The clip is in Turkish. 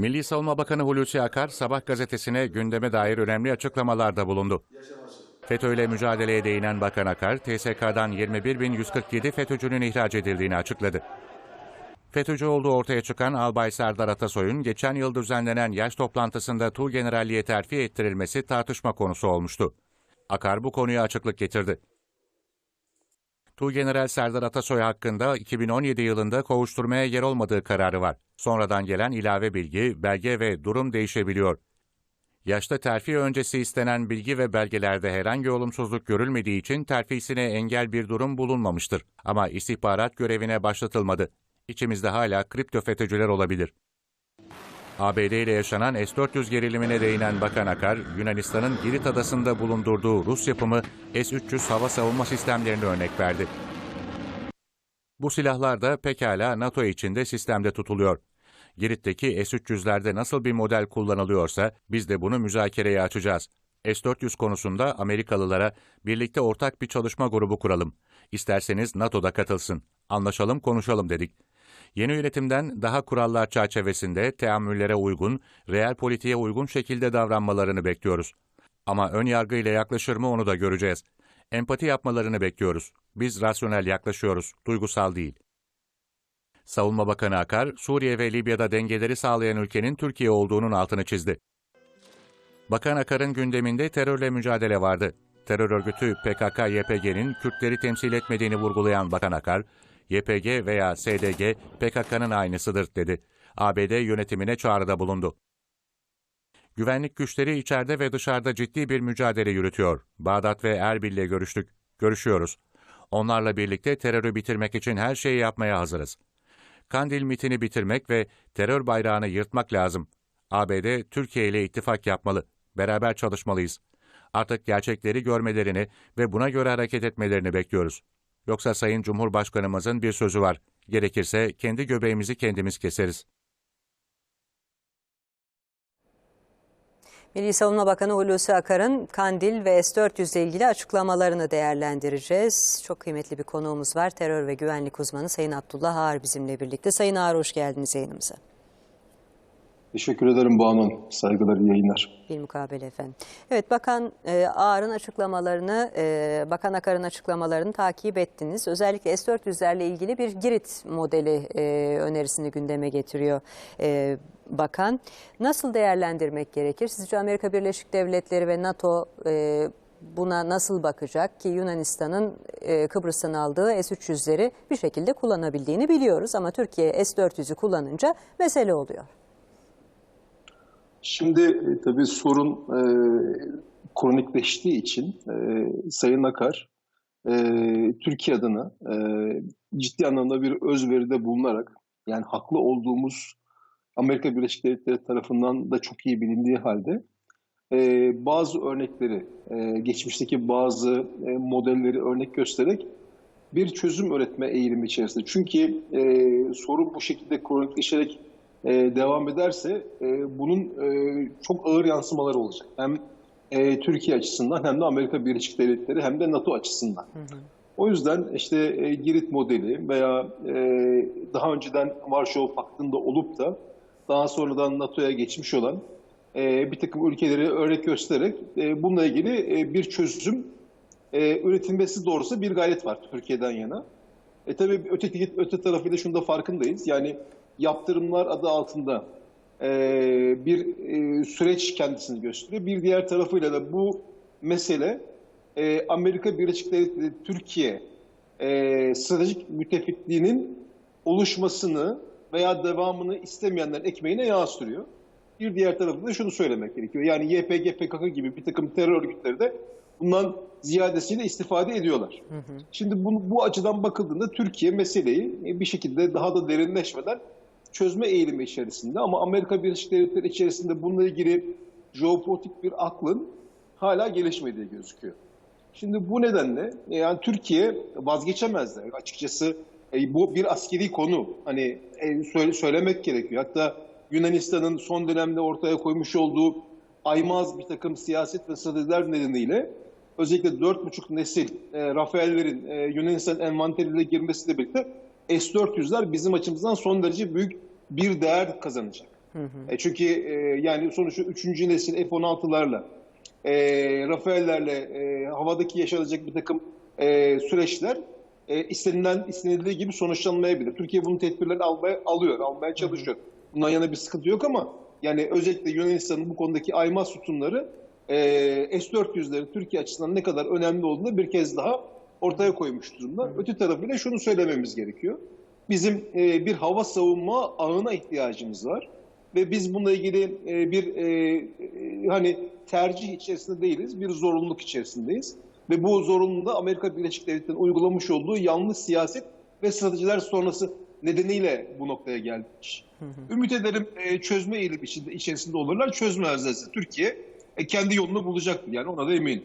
Milli Savunma Bakanı Hulusi Akar sabah gazetesine gündeme dair önemli açıklamalarda bulundu. FETÖ ile mücadeleye değinen Bakan Akar, TSK'dan 21.147 FETÖ'cünün ihraç edildiğini açıkladı. FETÖ'cü olduğu ortaya çıkan Albay Serdar Atasoy'un geçen yıl düzenlenen yaş toplantısında Tuğgeneralliğe terfi ettirilmesi tartışma konusu olmuştu. Akar bu konuya açıklık getirdi. Tuğgeneral Serdar Atasoy hakkında 2017 yılında kovuşturmaya yer olmadığı kararı var. Sonradan gelen ilave bilgi, belge ve durum değişebiliyor. Yaşta terfi öncesi istenen bilgi ve belgelerde herhangi olumsuzluk görülmediği için terfisine engel bir durum bulunmamıştır. Ama istihbarat görevine başlatılmadı. İçimizde hala kripto FETÖ'cüler olabilir. ABD ile yaşanan S-400 gerilimine değinen Bakan Akar, Yunanistan'ın Girit adasında bulundurduğu Rus yapımı S-300 hava savunma sistemlerini örnek verdi. Bu silahlar da pekala NATO içinde sistemde tutuluyor. Girit'teki S-300'lerde nasıl bir model kullanılıyorsa biz de bunu müzakereye açacağız. S-400 konusunda Amerikalılara birlikte ortak bir çalışma grubu kuralım. İsterseniz NATO'da katılsın. Anlaşalım, konuşalım dedik. Yeni yönetimden daha kurallar çerçevesinde teamüllere uygun, reel politiğe uygun şekilde davranmalarını bekliyoruz. Ama ön yargıyla yaklaşır mı onu da göreceğiz. Empati yapmalarını bekliyoruz. Biz rasyonel yaklaşıyoruz, duygusal değil. Savunma Bakanı Akar, Suriye ve Libya'da dengeleri sağlayan ülkenin Türkiye olduğunun altını çizdi. Bakan Akar'ın gündeminde terörle mücadele vardı. Terör örgütü PKK-YPG'nin Kürtleri temsil etmediğini vurgulayan Bakan Akar, YPG veya SDG PKK'nın aynısıdır dedi. ABD yönetimine çağrıda bulundu. Güvenlik güçleri içeride ve dışarıda ciddi bir mücadele yürütüyor. Bağdat ve Erbil'le görüştük. Görüşüyoruz. Onlarla birlikte terörü bitirmek için her şeyi yapmaya hazırız. Kandil mitini bitirmek ve terör bayrağını yırtmak lazım. ABD Türkiye ile ittifak yapmalı. Beraber çalışmalıyız. Artık gerçekleri görmelerini ve buna göre hareket etmelerini bekliyoruz. Yoksa Sayın Cumhurbaşkanımızın bir sözü var. Gerekirse kendi göbeğimizi kendimiz keseriz. Milli Savunma Bakanı Hulusi Akar'ın Kandil ve S-400 ile ilgili açıklamalarını değerlendireceğiz. Çok kıymetli bir konuğumuz var. Terör ve güvenlik uzmanı Sayın Abdullah Ağar bizimle birlikte. Sayın Ağar hoş geldiniz yayınımıza. Teşekkür ederim Banu Hanım. Saygılar, yayınlar. Bir mukabele efendim. Evet Bakan e, Ağar'ın açıklamalarını, e, Bakan Akar'ın açıklamalarını takip ettiniz. Özellikle S-400'lerle ilgili bir Girit modeli e, önerisini gündeme getiriyor e, Bakan. Nasıl değerlendirmek gerekir? Sizce Amerika Birleşik Devletleri ve NATO e, buna nasıl bakacak ki Yunanistan'ın e, Kıbrıs'tan aldığı S-300'leri bir şekilde kullanabildiğini biliyoruz. Ama Türkiye S-400'ü kullanınca mesele oluyor. Şimdi e, tabii sorun e, kronikleştiği için e, Sayın Akar e, Türkiye adına e, ciddi anlamda bir özveride bulunarak yani haklı olduğumuz Amerika Birleşik Devletleri tarafından da çok iyi bilindiği halde e, bazı örnekleri, e, geçmişteki bazı e, modelleri örnek göstererek bir çözüm üretme eğilimi içerisinde. Çünkü e, sorun bu şekilde kronikleşerek e, devam ederse e, bunun e, çok ağır yansımaları olacak. Hem e, Türkiye açısından hem de Amerika Birleşik Devletleri hem de NATO açısından. O yüzden işte e, Girit modeli veya e, daha önceden Varşova Paktı'nda olup da daha sonradan NATO'ya geçmiş olan e, bir takım ülkeleri örnek göstererek e, bununla ilgili e, bir çözüm e, üretilmesi doğrusu bir gayret var Türkiye'den yana. E tabii öteki, öte tarafıyla şunu da farkındayız. Yani yaptırımlar adı altında e, bir e, süreç kendisini gösteriyor. Bir diğer tarafıyla da bu mesele e, Amerika Birleşik Devletleri Türkiye e, stratejik müttefikliğinin oluşmasını veya devamını istemeyenlerin ekmeğine yağ sürüyor. Bir diğer tarafında da şunu söylemek gerekiyor. Yani YPG, PKK gibi bir takım terör örgütleri de bundan ziyadesiyle istifade ediyorlar. Hı hı. Şimdi bu, bu açıdan bakıldığında Türkiye meseleyi bir şekilde daha da derinleşmeden çözme eğilimi içerisinde ama Amerika Birleşik Devletleri içerisinde bununla ilgili jeopolitik bir aklın hala gelişmediği gözüküyor. Şimdi bu nedenle yani Türkiye vazgeçemezler açıkçası e, bu bir askeri konu hani e, söyle, söylemek gerekiyor. Hatta Yunanistan'ın son dönemde ortaya koymuş olduğu aymaz bir takım siyaset ve stratejiler nedeniyle özellikle 4,5 nesil e, Rafael'lerin e, Yunanistan envanterine girmesiyle birlikte S-400'ler bizim açımızdan son derece büyük bir değer kazanacak. E, çünkü e, yani sonuçta 3. nesil F-16'larla, e, Rafael'lerle e, havadaki yaşanacak bir takım e, süreçler e, istenilen istenildiği gibi sonuçlanmayabilir. Türkiye bunun tedbirlerini almaya, alıyor, almaya çalışıyor. Bundan yana bir sıkıntı yok ama yani özellikle Yunanistan'ın bu konudaki aymaz sütunları e, S-400'lerin Türkiye açısından ne kadar önemli olduğunu bir kez daha ortaya koymuş durumda. Öte tarafıyla şunu söylememiz gerekiyor. Bizim e, bir hava savunma ağına ihtiyacımız var ve biz bununla ilgili e, bir e, e, hani tercih içerisinde değiliz, bir zorunluluk içerisindeyiz. Ve bu zorunluluğu Amerika Birleşik Devletleri'nin uygulamış olduğu yanlış siyaset ve stratejiler sonrası nedeniyle bu noktaya geldik. Ümit ederim e, çözme eğilim içinde, içerisinde olurlar. Çözmezlerse Türkiye e, kendi yolunu bulacaktır. Yani ona da eminim.